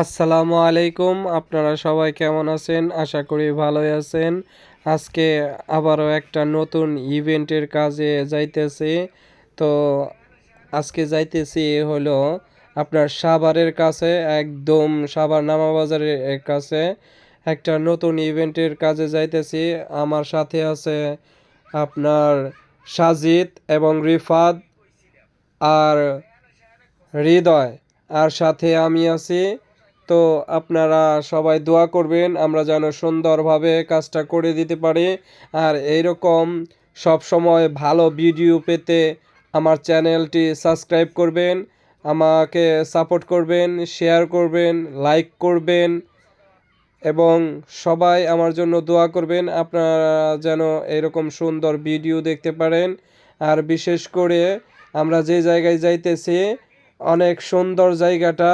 আসসালামু আলাইকুম। আপনারা সবাই কেমন আছেন? আশা করি ভালোই আছেন। আজকে আবারও একটা নতুন ইভেন্টের কাজে যাইতেছি। তো আজকে যাইতেছি হলো আপনার সাভারের কাছে, একদম সাভার নামা বাজারের কাছে। একটা নতুন ইভেন্টের কাজে যাইতেছি। আমার সাথে আছে আপনার সাজিদ এবং রিফাত আর হৃদয়। আর সাথে আমি আছি তো আপনারা সবাই দোয়া করবেন, আমরা যেন সুন্দরভাবে কাজটা করে দিতে পারি। আর এইরকম সব সময় ভালো ভিডিও পেতে আমার চ্যানেলটি সাবস্ক্রাইব করবেন, আমাকে সাপোর্ট করবেন, শেয়ার করবেন, লাইক করবেন এবং সবাই আমার জন্য দোয়া করবেন, আপনারা যেন এরকম সুন্দর ভিডিও দেখতে পারেন। আর বিশেষ করে আমরা যে জায়গায় যাইতেছি, অনেক সুন্দর জায়গাটা